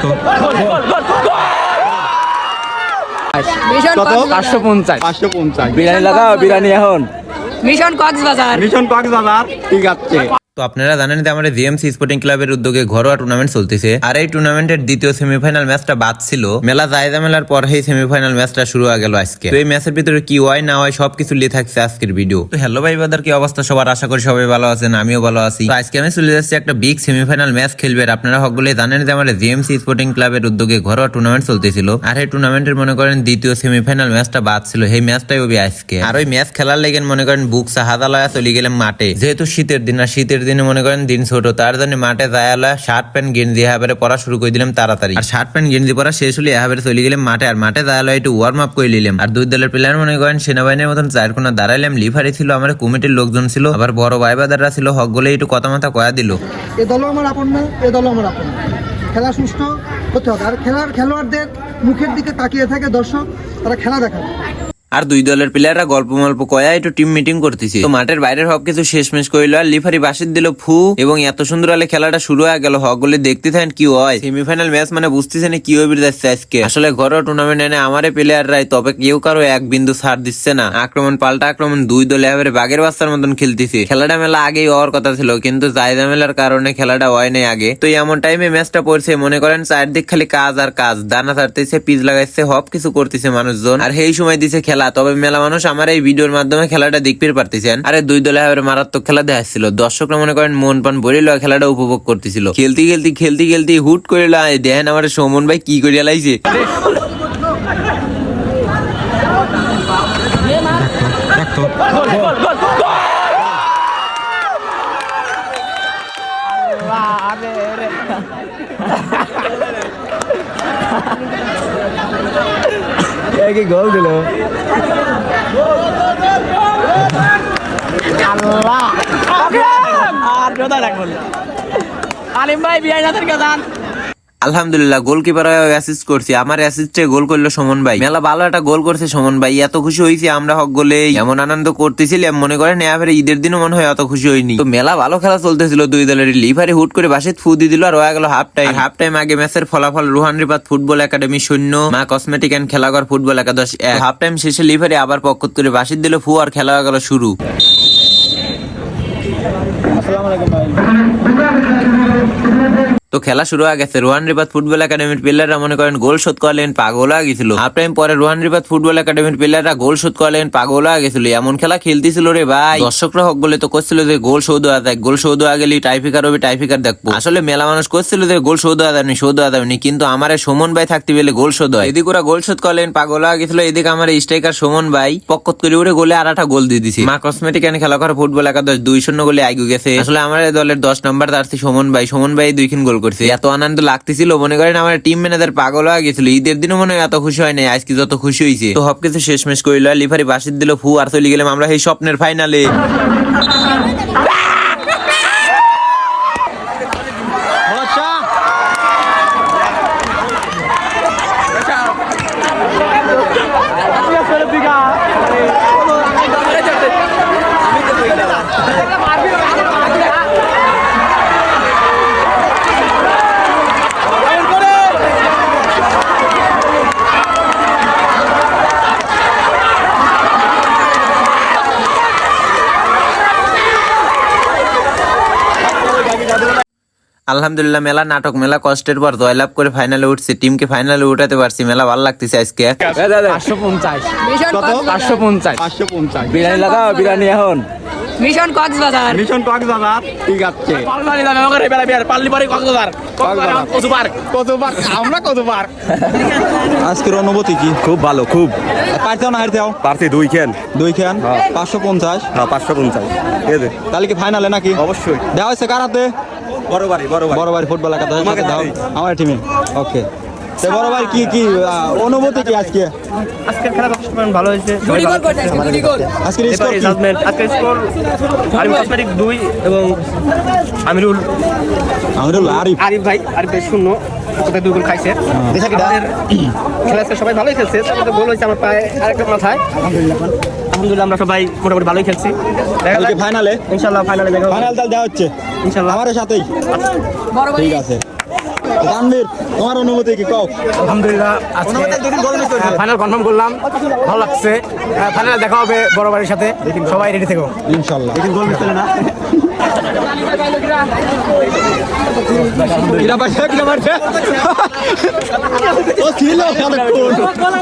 দেখতো মিশন কত? কক্সবাজার পাঁচশো পঞ্চাশ। পাঁচশো পঞ্চাশ। বিরিয়ানি লাগাও বিরিয়ানি এখন। মিশন কক্সবাজার মিশন কক্সবাজার ঠিক আছে। তো আপনারা জানেন যে আমাদের জিএমসি স্পোর্টিং ক্লাবের উদ্যোগে ঘরোয়া টুর্নামেন্ট চলতেছে। আর এই টুর্নামেন্টের দ্বিতীয় সেমিফাইনাল ম্যাচটা বাদ ছিল। মেলা জায়দা মেলার পর এই সেমিফাইনাল ম্যাচটা শুরু হয়ে গেল আজকে। তো এই ম্যাচের ভিতরে কি হয়, না হয় সবকিছু লিয়ে থাকছে আজকের ভিডিও তো হ্যালো ভাই বাদার কি অবস্থা? সবার আশা করি সবাই ভালো আছেন, আমিও ভালো আছি। তো আজকে আমি চলে যাচ্ছি একটা বিগ সেমিফাইনাল ম্যাচ খেলবে। আপনারা সকলে জানেন যে আমাদের জিএমসি স্পোর্টিং ক্লাবের উদ্যোগে ঘরোয়া টুর্নামেন্ট চলতেছিল। আর এই টুর্নামেন্টের মনে করেন দ্বিতীয় সেমিফাইনাল ম্যাচটা বাদ ছিল। এই ম্যাচটাই হবে আজকে। আর ওই ম্যাচ খেলার লেগে মনে করেন বুক সাহাদা লয়া চলে গেলাম মাঠে। যেহেতু শীতের দিন, আর শীতের মনে করেন দিন ছোট। তার জন্য মাঠে যায়ালা শার্ট প্যান্ট গেঞ্জি এহাবারে পড়া শুরু করে দিলাম তাড়াতাড়ি। আর শার্ট প্যান্ট গেঞ্জি পরা শেষ হলে এহাবারে চলে গেলাম মাঠে, আর মাঠে যায়ালা একটু ওয়ার্ম আপ করে নিলাম। আর দুই দলের প্লেয়ার মনে করেন সেনাবাহিনীর মতন চার কোনা দাঁড়াইলাম লিফারি ছিল আমার কমিটির লোকজন ছিল, আবার বড় ভাইবাদাররা ছিল, হক গলে একটু কথা মাথা কয়া দিল। এ দলও আমার আপন না, এ দলও আমার আপন খেলা সুষ্ঠু হতে হবে। আর খেলার খেলোয়াড়দের মুখের দিকে তাকিয়ে থাকে দর্শক, তারা খেলা দেখাবে আর দুই দলের প্লেয়াররা গল্প মল্প কয়া একটু টিম মিটিং করতেছে। তো মাঠের বাইরের হক কিছু শেষমেশ করিল আর লিফারি বাসির দিল, ফু, এবং এত সুন্দর আলে খেলাটা শুরু হয়ে গেল। হক গুলি দেখতে থাকেন কি হয়। সেমিফাইনাল ম্যাচ মানে বুঝতেছেন কি যাচ্ছে আজকে। আসলে ঘরোয়া টুর্নামেন্ট এনে আমারে প্লেয়াররাই তবে কেউ কারও এক বিন্দু ছাড় দিচ্ছে না। আক্রমণ পাল্টা আক্রমণ, দুই দলে এবারে বাগের বাচ্চার মতন খেলতেছে। খেলাটা মেলা আগেই হওয়ার কথা ছিল, কিন্তু জায়দা মেলার কারণে খেলাটা হয় নাই আগে। তো এমন টাইমে ম্যাচটা পড়ছে, মনে করেন চারদিক খালি কাজ আর কাজ। দানা ছাড়তেছে, পিচ লাগাইছে সব কিছু করতেছে মানুষজন। আর সেই সময় দিছে খেলা তবে মেলা মানুষ আমার এই ভিডিওর মাধ্যমে খেলাটা দেখতে পারতেছেন। আরে দুই দলে এবারে মারাত্মক খেলা দেখাচ্ছিল। দর্শকরা মনে করেন মন পান ভরে খেলাটা উপভোগ করতেছিল। খেলতে খেলতে খেলতে খেলতে হুট করে লাই দেখেন আমার সৌমন ভাই কি করিয়া লাইছে। দেখতো কি গোল দিল? আলিম ভাই বিয়াই নাথের কাজান আলহামদুলিল্লাহ গোলকিপার অ্যাসিস্ট করছি। আমার অ্যাসিস্টে গোল করল সমন ভাই। মেলা ভালো একটা গোল করছে সমন ভাই, এত খুশি হয়েছি আমরা হক গোলে এমন আনন্দ করতেছিলাম, মনে করেন এবারে ঈদের দিনও মনে হয় অত খুশি হয়নি। তো মেলা ভালো খেলা চলতেছিল দুই দলের লিভারে হুট করে বাসিত ফু দিয়ে দিল, আর হয়ে গেল হাফ টাইম হাফ টাইম আগে ম্যাচের ফলাফল রুহান রিপাত ফুটবল একাডেমি শূন্য, Maa cosmetic and Khelaghar football একাদশ হাফ টাইম শেষে লিভারে আবার পক্কত করে বাসিত দিল, ফু আর খেলা হয়ে গেল শুরু। তো খেলা শুরু হয়ে গেছে। রোহান রিপাত ফুটবল একাডেমির প্লেয়াররা মনে করেন গোল শোধ করলেন পাগল হয়ে গেছিল। হাফ টাইম পরে রোহান রিপাত ফুটবল একাডেমির প্লেয়াররা গোল শোধ করলেন পাগল হয়ে গেছিল। এমন খেলা খেলতেছিল রে ভাই। দর্শকরা হোক বলে তো করছিল যে গোল শোধ হওয়া দেখ গোল শোধ হওয়া গেলে টাইফিকার হবে টাইফিকার দেখব। আসলে মেলা মানুষ করছিল যে গোল শোধ হওয়া দেয়নি শোধ হওয়া দেয়নি কিন্তু আমার সুমন ভাই থাকতে পেলে গোল শোধ হয়। এদিকে ওরা গোল শোধ করলেন পাগল হয়ে গেছিল, এদিকে আমার স্ট্রাইকার সুমন ভাই পক্কত করে উড়ে গোলে আর একটা গোল দিয়ে দিছি। মা কসমেটিক এনে খেলা করে ফুটবল একাদশ দুই শূন্য গোলে আগে গেছে। আসলে আমার দলের দশ নম্বর তারছি সুমন ভাই সুমন ভাই দুইখান গোল করছে। এত আনন্দ লাগতেছিল, মনে করেন আমার টিম ম্যানেজার পাগল হয়ে গেছিল। ঈদের দিনও মনে হয় এত খুশি হয় নাই, আজকে যত খুশি হয়েছে তো সবকিছু শেষ শেষমেশ করিল লিফারি বাসির দিল, ফু, আর চলে গেলাম আমরা সেই স্বপ্নের ফাইনালে আলহামদুলিল্লাহ মেলা নাটক মেলা কষ্টের পর জয়লাভ করে ফাইনালে উঠছে। টিমকে ফাইনালে উঠাতে পারছি মেলা ভালো লাগতেছে আজকে। পাঁচশো পঞ্চাশ। মিশন পাঁচশো পঞ্চাশ। পাঁচশো পঞ্চাশ। বিরিয়ানি লাগাও বিরিয়ানি এখন। মিশন কক্সবাজার। মিশন কক্সবাজার ঠিক আছে। কতবার আমরা কতবার আজকের অনুভূতি কি? খুব ভালো খুব। পারতেও না হারতেও পারছি দুই খেন দুই খেন পাঁচশো পঞ্চাশ? হ্যাঁ পাঁচশো পঞ্চাশ। তাহলে কি ফাইনালে নাকি? অবশ্যই। দেওয়া হয়েছে কার হাতে? বড় বাড়ি বড় বাড়ি। বড় ভাই ফুটবল একাদশ। আমাকে দাও আমার টিমে ওকে বড় ভাই কি কি অনুভূতি কি আজকে? আজকের খেলা ভালো হয়েছে। আজকের স্কোর আজকের স্কোর আরিফ কসমেটিক দুই এবং আমিরুল আমিরুল আরিফ। আরিফ ভাই আরিফ ভাই শূন্য। কোথায় দুই গোল খাইছে। আমাদের খেলা সবাই ভালোই খেলছে তার গোল হয়েছে আমার পায়ে আরেকটা মাথায়। আলহামদুলিল্লাহ। আমরা সবাই মোটামুটি ভালোই খেলছি। দেখা কালকে ফাইনালে ইনশাল্লাহ ফাইনালে দেখা ফাইনাল দেওয়া হচ্ছে। ইনশাল্লাহ। আমার সাথেই। ঠিক আছে। তানভীর তোমার অনুভূতি কি? কও। আলহামদুলিল্লাহ ফাইনাল কনফার্ম করলাম। ভালো লাগছে। ফাইনাল দেখা হবে বড় বাড়ির সাথে। সবাই রেডি থেকো। ইনশাল্লাহ। ও ছিল এতক্ষণ।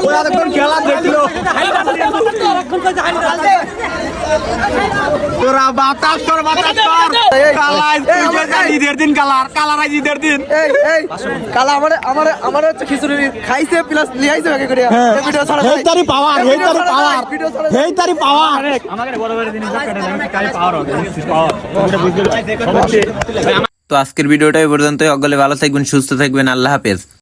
ও এতক্ষণ খেলা দেখল। তোরা বাতাস বাতাস কালাই ঈদের দিন কালার। কালার আজ ঈদের দিন। এই এই। কালা আমার আমারে আমারে হচ্ছে খিচুড়ি খাইছে প্লাস লিয়াইছে আগে করে ভিডিও ছাড়া হেই তারি পাওয়ার হেই তারি পাওয়ার। হেই তারি পাওয়ার। তো আজকের ভিডিওটা এই পর্যন্তই। অগলে ভালো থাকবেন সুস্থ থাকবেন। আল্লাহ হাফেজ।